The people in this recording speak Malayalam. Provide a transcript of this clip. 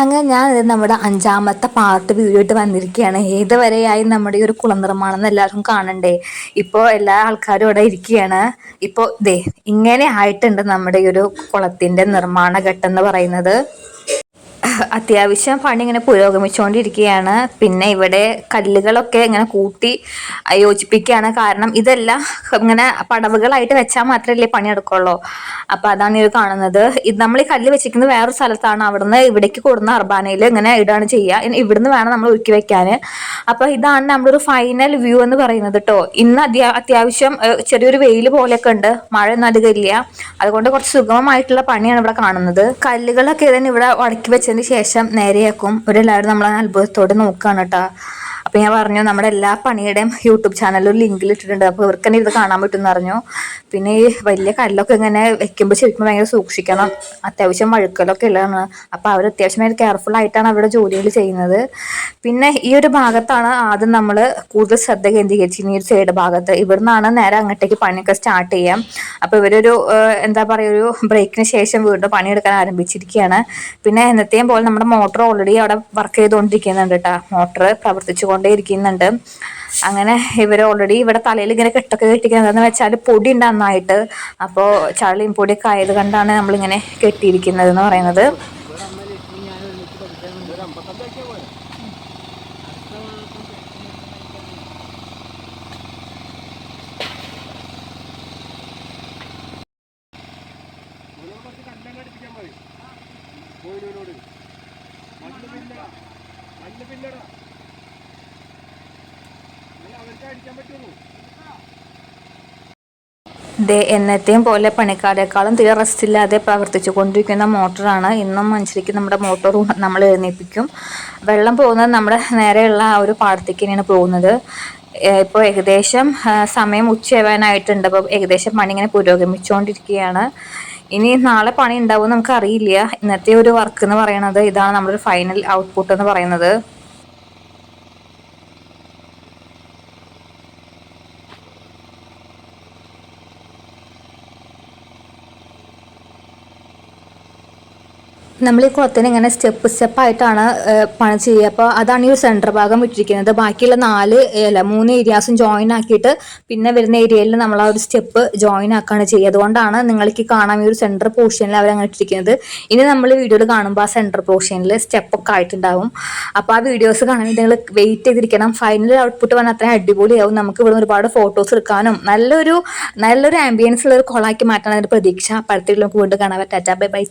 അങ്ങനെ ഞാൻ നമ്മുടെ അഞ്ചാമത്തെ പാർട്ട് വീഡിയോ ഇട്ട് വന്നിരിക്കുകയാണ്. ഏതുവരെയായി നമ്മുടെ ഈ ഒരു കുളം നിർമ്മാണം എന്ന് എല്ലാവർക്കും കാണണ്ടേ? ഇപ്പോൾ എല്ലാ ആൾക്കാരും ഇവിടെ ഇരിക്കുകയാണ്. ഇപ്പോൾ ദേ ഇങ്ങനെ ആയിട്ടുണ്ട് നമ്മുടെ ഈ ഒരു കുളത്തിന്റെ നിർമ്മാണ ഘട്ടം എന്ന് പറയുന്നത്. അത്യാവശ്യം പണി ഇങ്ങനെ പുരോഗമിച്ചുകൊണ്ടിരിക്കുകയാണ് പിന്നെ ഇവിടെ കല്ലുകളൊക്കെ ഇങ്ങനെ കൂട്ടി യോജിപ്പിക്കുകയാണ്. കാരണം ഇതെല്ലാം ഇങ്ങനെ പടവുകളായിട്ട് വെച്ചാൽ മാത്രമല്ലേ പണിയെടുക്കുള്ളൂ. അപ്പൊ അതാണ് ഇത് കാണുന്നത്. ഇത് നമ്മൾ ഈ കല്ല് വെച്ചിരിക്കുന്നത് വേറൊരു സ്ഥലത്താണ്. അവിടുന്ന് ഇവിടേക്ക് കൊടുന്ന അർബാനയിൽ ഇങ്ങനെ ഇടാണ് ചെയ്യുക. ഇവിടുന്ന് വേണം നമ്മൾ ഒരുക്കി വെക്കാൻ. അപ്പോൾ ഇതാണ് നമ്മുടെ ഒരു ഫൈനൽ വ്യൂ എന്ന് പറയുന്നത് കേട്ടോ ഇന്ന് അത്യാ അത്യാവശ്യം ചെറിയൊരു വെയിൽ പോലെയൊക്കെ ഉണ്ട്. മഴ ഒന്നും അധികം ഇല്ല. അതുകൊണ്ട് കുറച്ച് സുഗമമായിട്ടുള്ള പണിയാണ് ഇവിടെ കാണുന്നത്. കല്ലുകളൊക്കെ ഇതിന് ഇവിടെ വടക്കി വെച്ചതിന് ശേഷം നേരെയാക്കും. ഇവരെല്ലാവരും നമ്മളെ അത്ഭുതത്തോടെ നോക്കുകയാണ് കേട്ടോ. അപ്പോൾ ഞാൻ പറഞ്ഞു നമ്മുടെ എല്ലാ പണിയുടെയും യൂട്യൂബ് ചാനലിൽ ഒരു ലിങ്കിൽ ഇട്ടിട്ടുണ്ട്. അപ്പോൾ ഇവർക്ക് തന്നെ ഇത് കാണാൻ പറ്റുമെന്ന് പറഞ്ഞു. പിന്നെ ഈ വലിയ കല്ലൊക്കെ ഇങ്ങനെ വെക്കുമ്പോൾ ശരിക്കും ഭയങ്കര സൂക്ഷിക്കണം. അത്യാവശ്യം വഴുക്കലൊക്കെ ഉള്ളതാണ്. അപ്പോൾ അവർ അത്യാവശ്യം ഭയങ്കര കെയർഫുൾ ആയിട്ടാണ് അവരുടെ ജോലികൾ ചെയ്യുന്നത്. പിന്നെ ഈ ഒരു ഭാഗത്താണ് ആദ്യം നമ്മൾ കൂടുതൽ ശ്രദ്ധ കേന്ദ്രീകരിച്ചിരുന്നത്. ഈ ഒരു സൈഡ് ഭാഗത്ത്. ഇവിടുന്നാണ് നേരെ അങ്ങോട്ടേക്ക് പണിയൊക്കെ സ്റ്റാർട്ട് ചെയ്യാം. അപ്പോൾ ഇവരൊരു എന്താ പറയുക ഒരു ബ്രേക്കിന് ശേഷം വീണ്ടും പണിയെടുക്കാൻ ആരംഭിച്ചിരിക്കുകയാണ്. പിന്നെ എന്നത്തെയും പോലെ നമ്മുടെ മോട്ടർ ഓൾറെഡി അവിടെ വർക്ക് ചെയ്തുകൊണ്ടിരിക്കുന്നുണ്ട് കേട്ടോ മോട്ടർ പ്രവർത്തിച്ചുകൊണ്ടേ ഇരിക്കുന്നുണ്ട് അങ്ങനെ ഇവർ ഓൾറെഡി ഇവിടെ തലയിൽ ഇങ്ങനെ കെട്ടൊക്കെ കെട്ടിക്കുന്നത് എന്ന് വെച്ചാൽ പൊടി ഉണ്ട് നന്നായിട്ട് അപ്പോൾ ചളിയും പൊടിയൊക്കെ ആയത് കൊണ്ടാണ് നമ്മളിങ്ങനെ കെട്ടിയിരിക്കുന്നത് എന്ന് പറയുന്നത്. ദേ എന്നത്തെയും പോലെ പണിക്കാരേക്കാളും തീരെ റെസ്റ്റ് ഇല്ലാതെ പ്രവർത്തിച്ചു കൊണ്ടിരിക്കുന്ന മോട്ടറാണ് ഇന്നും മനുഷ്യർക്ക് നമ്മുടെ മോട്ടോർ നമ്മൾ എഴുന്നേൽപ്പിക്കും. വെള്ളം പോകുന്നത് നമ്മുടെ നേരെയുള്ള ആ ഒരു പാടത്തേക്ക് തന്നെയാണ് പോകുന്നത്. ഇപ്പോൾ ഏകദേശം സമയം ഉച്ചയാവാനായിട്ടുണ്ട്. അപ്പോൾ ഏകദേശം പണി ഇങ്ങനെ പുരോഗമിച്ചുകൊണ്ടിരിക്കുകയാണ്. ഇനി നാളെ പണി ഉണ്ടാവും നമുക്കറിയില്ല. ഇന്നത്തെ ഒരു വർക്ക് എന്ന് പറയുന്നത് ഇതാണ് നമ്മുടെ ഫൈനൽ ഔട്ട്പുട്ട് എന്ന് പറയുന്നത്. നമ്മൾ ഈ കുളത്തിന് ഇങ്ങനെ സ്റ്റെപ്പ് സ്റ്റെപ്പായിട്ടാണ് പണി ചെയ്യുക. അപ്പോൾ അതാണ് ഈ ഒരു സെന്റർ ഭാഗം വിട്ടിരിക്കുന്നത്. ബാക്കിയുള്ള നാല് അല്ല മൂന്ന് ഏരിയാസും ജോയിൻ ആക്കിയിട്ട് പിന്നെ വരുന്ന ഏരിയയിൽ നമ്മൾ ആ ഒരു സ്റ്റെപ്പ് ജോയിൻ ആക്കുകയാണ് ചെയ്യുക. അതുകൊണ്ടാണ് നിങ്ങൾക്ക് കാണാൻ ഈ ഒരു സെന്റർ പോർഷനിൽ അവർ അങ്ങനെ ഇട്ടിരിക്കുന്നത്. ഇനി നമ്മൾ വീഡിയോയിൽ കാണുമ്പോൾ ആ സെന്റർ പോർഷനിൽ സ്റ്റെപ്പൊക്കെ ആയിട്ടുണ്ടാവും. അപ്പോൾ ആ വീഡിയോസ് കാണാൻ നിങ്ങൾ വെയിറ്റ് ചെയ്തിരിക്കണം. ഫൈനൽ ഔട്ട്പുട്ട് വന്നാൽ അത്രയും അടിപൊളിയാവും. നമുക്ക് ഇവിടെ ഒരുപാട് ഫോട്ടോസ് എടുക്കാനും നല്ലൊരു നല്ലൊരു ആംബിയൻസ് ഉള്ള ഒരു കൊളാക്കി മാറ്റാൻ അതിന്റെ പ്രതീക്ഷ. പടത്തിൽ നമുക്ക് വീണ്ടും കാണാൻ പറ്റാറ്റ ബൈ ബൈ.